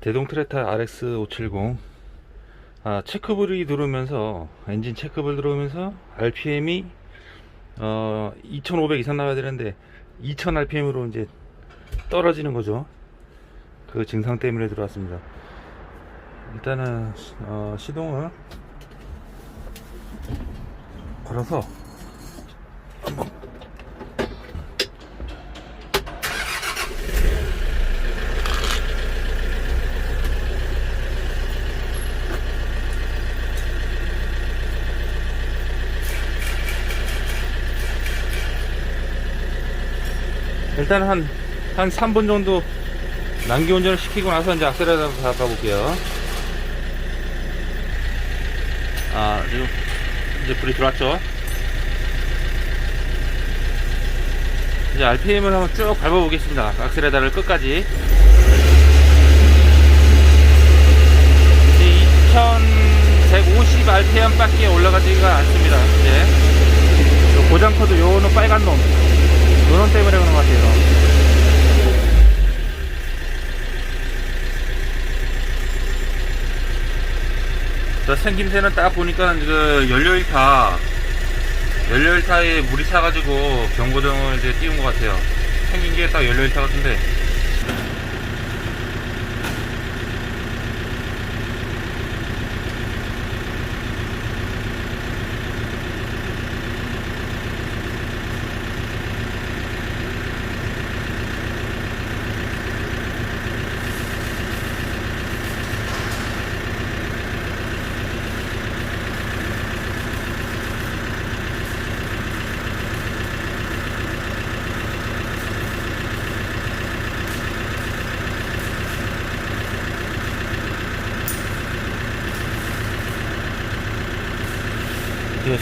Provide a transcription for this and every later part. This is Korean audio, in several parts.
대동 트레타 RX570 아, 체크불이 들어오면서 엔진 체크불 들어오면서 RPM이 어, 2500 이상 나와야 되는데 2000 RPM으로 이제 떨어지는 거죠. 그 증상 때문에 들어왔습니다. 일단은 어, 시동을 걸어서 한번 일단 한, 한 3분 정도 난기 운전을 시키고 나서 이제 악셀레라터 밟아볼게요. 아, 지금 이제 불이 들어왔죠. 이제 RPM을 한번 쭉 밟아보겠습니다. 악셀레다를 끝까지. 이제 2150 RPM 밖에 올라가지가 않습니다. 이제. 요 고장 코드 요는 빨간 놈. 요놈 때문에 그런 것 같아요. 저 생김새는 딱 보니까 그 연료일타 연료일타에 물이 차가지고 경고등을 이제 띄운 것 같아요. 생긴 게 딱 연료일타 같은데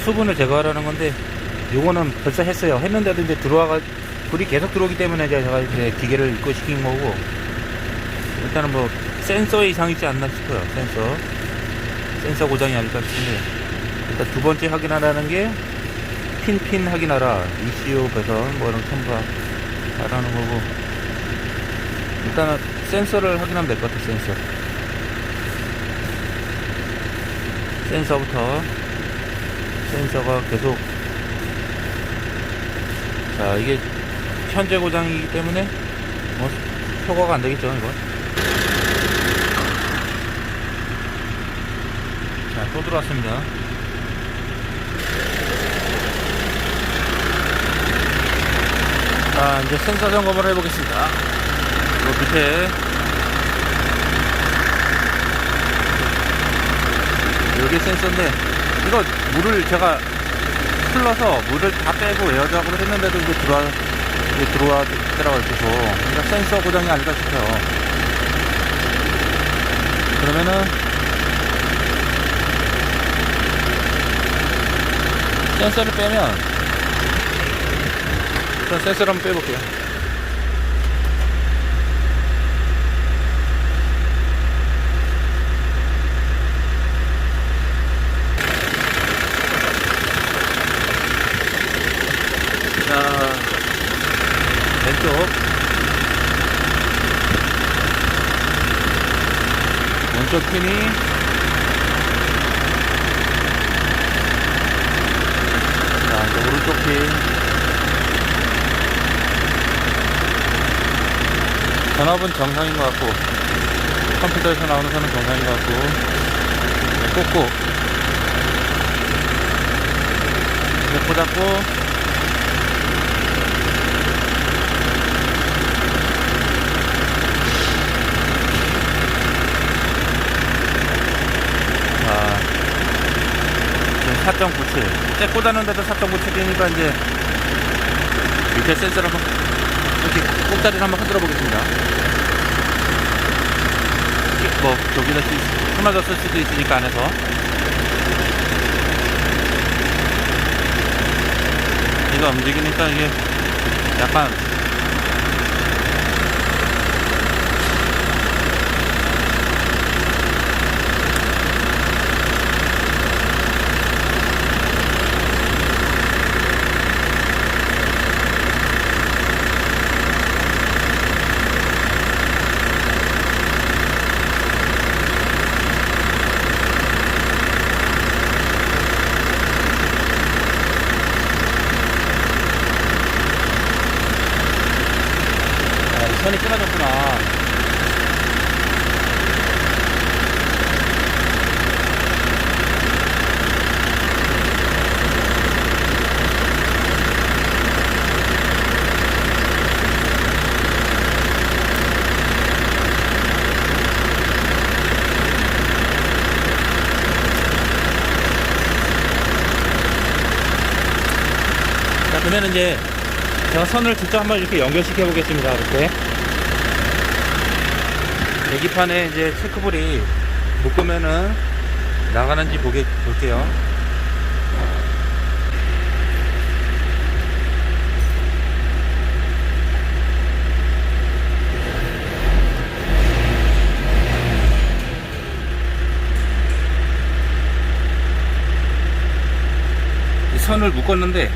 수분을 제거하라는 건데 요거는 벌써 했어요. 했는데도 이제 들어와가 불이 계속 들어오기 때문에 제가 이제 기계를 입고시킨 거고 일단은 뭐 센서 이상이지 않나 싶어요. 센서. 센서 고장이 아닐까 싶은데 일단 두 번째 확인하라는 게 핀핀 확인하라. ECU 배선 뭐 이런 첨부 하라는 거고. 일단은 센서를 확인하면 될 것 같아 센서. 센서부터 센서가 계속. 자 이게 현재 고장이기 때문에 뭐 효과가 안 되겠죠 이거. 자또 들어왔습니다. 자 이제 센서 점검을 해보겠습니다. 요 밑에. 여기 센서인데 이거 물을 제가 풀러서 물을 다 빼고 에어작업을 했는데도 이제 들어와 이제 들어와더라고요 계속. 그러니까 센서 고장이 아닐까 싶어요. 그러면은 센서를 빼면 일단 센서를 한번 빼볼게요 자, 왼쪽. 왼쪽 핀이. 자, 이제 오른쪽 핀. 전압은 정상인 것 같고, 컴퓨터에서 나오는 거는 정상인 것 같고, 네, 꽂고, 이제 꽂았고, 4.97. 째 꽂았는데도 4.97이니까 이제 밑에 센서를 한번 이렇게 꼭다리를 한번 흔들어 보겠습니다. 뭐 하나 더쓸 수도 있으니까 안에서 이거 움직이니까 이게 약간 끊어졌구나. 자, 그러면 이제 제가 선을 직접 한번 이렇게 연결시켜 보겠습니다. 이렇게. 계기판에 이제 체크볼이 묶으면은 나가는지 보게, 볼게요. 이 선을 묶었는데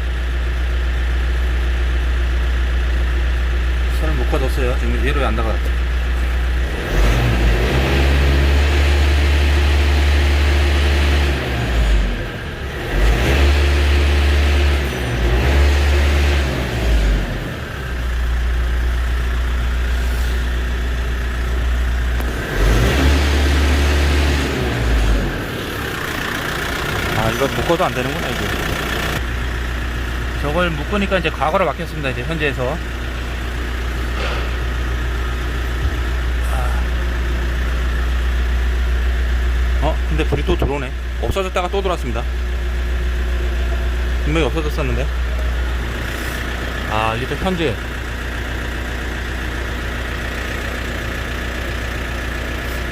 선을 묶어뒀어요. 지금 얘로 안 나가. 아, 이거 묶어도 안 되는구나, 이게. 저걸 묶으니까 이제 과거로 바뀌었습니다, 이제 현재에서. 어, 근데 불이 또 들어오네. 없어졌다가 또 들어왔습니다. 분명히 없어졌었는데. 아, 또 현재.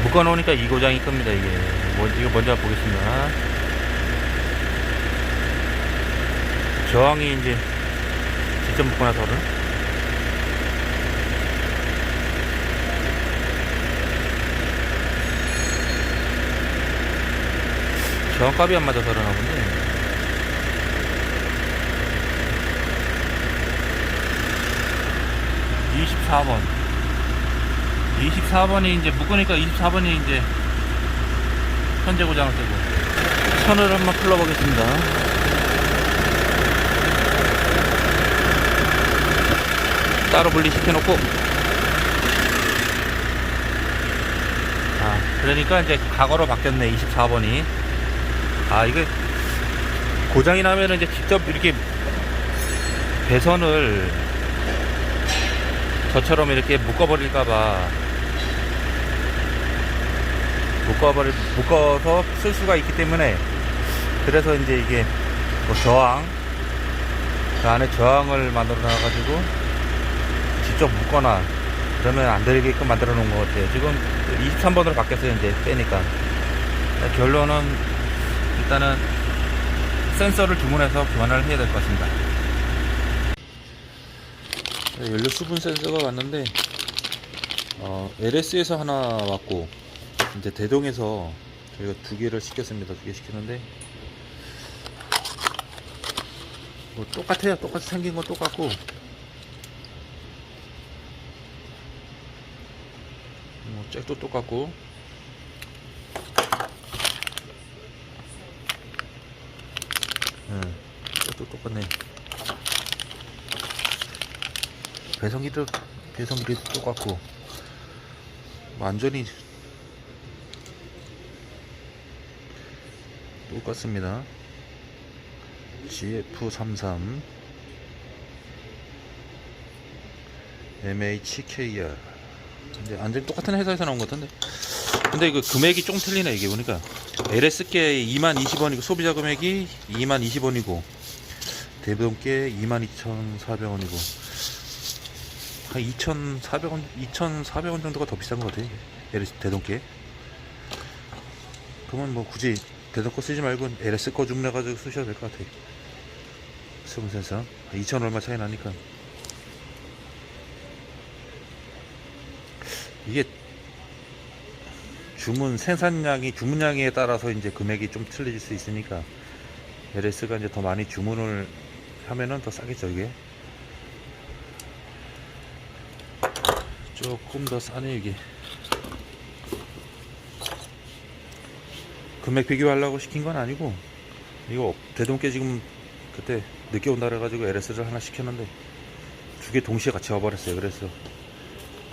묶어 놓으니까 이 고장이 큽니다, 이게. 뭐, 이거 먼저 보겠습니다. 저항이 이제 직접 묶고 나서는. 저항값이 안 맞아서 그러나 본데. (24번) 24번이 이제 묶으니까 24번이 이제 현재 고장을 뜨고 선을 한번 풀러 보겠습니다 따로 분리시켜 놓고. 아 그러니까 이제 과거로 바뀌었네 24번이. 아 이게 고장이 나면은 이제 직접 이렇게 배선을 저처럼 이렇게 묶어버릴까봐. 묶어버릴 묶어서 쓸 수가 있기 때문에 그래서 이제 이게 뭐 저항 그 안에 저항을 만들어 놔가지고 직접 묶거나 그러면 안 되게끔 만들어 놓은 것 같아요. 지금 23번으로 바뀌었어요. 이제 빼니까 결론은 일단은 센서를 주문해서 교환을 해야 될 것 같습니다. 네, 연료 수분 센서가 왔는데 어, LS에서 하나 왔고 이제 대동에서 저희가 두 개를 시켰습니다. 두 개 시켰는데 뭐 똑같아요. 똑같이 생긴 건 똑같고 잭도 똑같고. 네, 잭도 똑같네. 배송기도 배송기도 똑같고. 완전히 똑같습니다. GF33 MHKR 근데 완전 똑같은 회사에서 나온 것 같은데. 근데 그 금액이 좀 틀리네 이게 보니까. LS께 2만 20원이고 소비자 금액이 2만 20원이고 대부분께 2만 2,400원이고 한 2,400원 2,400원 정도가 더 비싼 것 같아 LS 대동께 그러면 뭐 굳이 대동 거 쓰지 말고 LS 거 주문해 가지고 쓰셔도 될 것 같아. 수분 센서 2천 얼마 차이 나니까 이게 주문 생산량이 주문량에 따라서 이제 금액이 좀 틀려질 수 있으니까 LS가 이제 더 많이 주문을 하면은 더 싸겠죠 이게? 조금 더 싸네 이게. 금액 비교하려고 시킨 건 아니고 이거 대동께 지금 그때 늦게 온다 그래가지고 LS를 하나 시켰는데 두 개 동시에 같이 와버렸어요. 그래서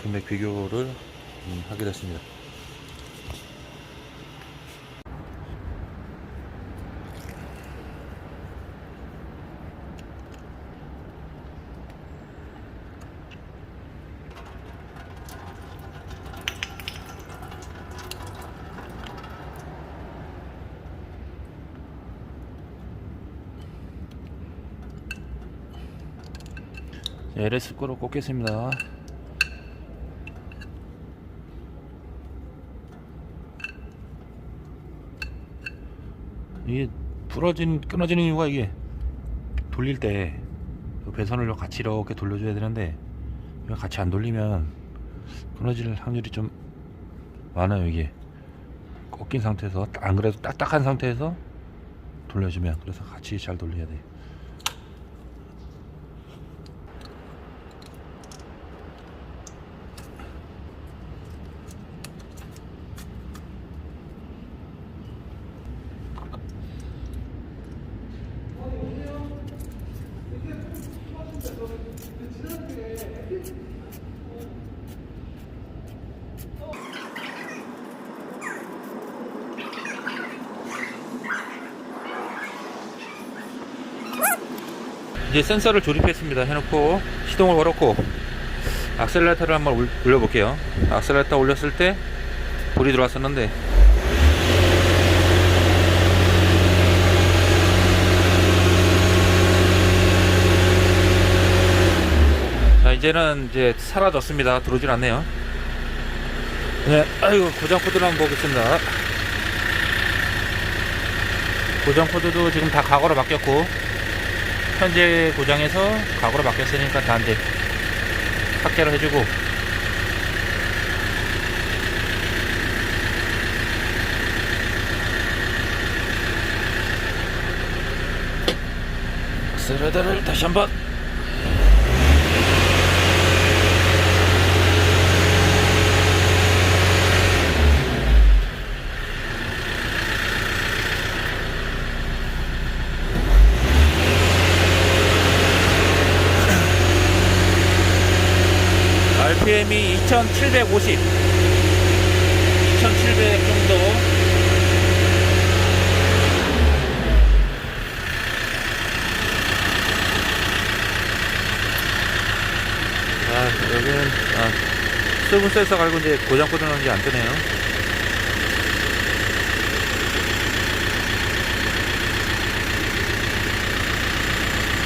금액 비교를 음, 하게 됐습니다. LS 거로 꽂겠습니다. 이게 부러진 끊어지는 이유가 이게 돌릴 때이 배선을 같이 이렇게 돌려줘야 되는데 같이 안 돌리면 끊어질 확률이 좀 많아요 이게 꺾인 상태에서 안 그래도 딱딱한 상태에서 돌려주면 그래서 같이 잘 돌려야 돼요. 이제 센서를 조립했습니다. 해놓고 시동을 걸었고 악셀레이터를 한번 올- 올려 볼게요. 악셀레이터 올렸을 때 불이 들어왔었는데 자 이제는 이제 사라졌습니다. 들어오질 않네요. 네, 아이고 고장 코드를 한번 보겠습니다. 고장 코드도 지금 다 과거로 바뀌었고 현재 고장에서 과거로 바뀌었으니까 다 이제 삭제를 해주고. 스레더를 다시 한번 RPM이 2750 2700 정도. 아 여기는 아, 수분 센서 갈고 이제 고장 넣은 게 안 뜨네요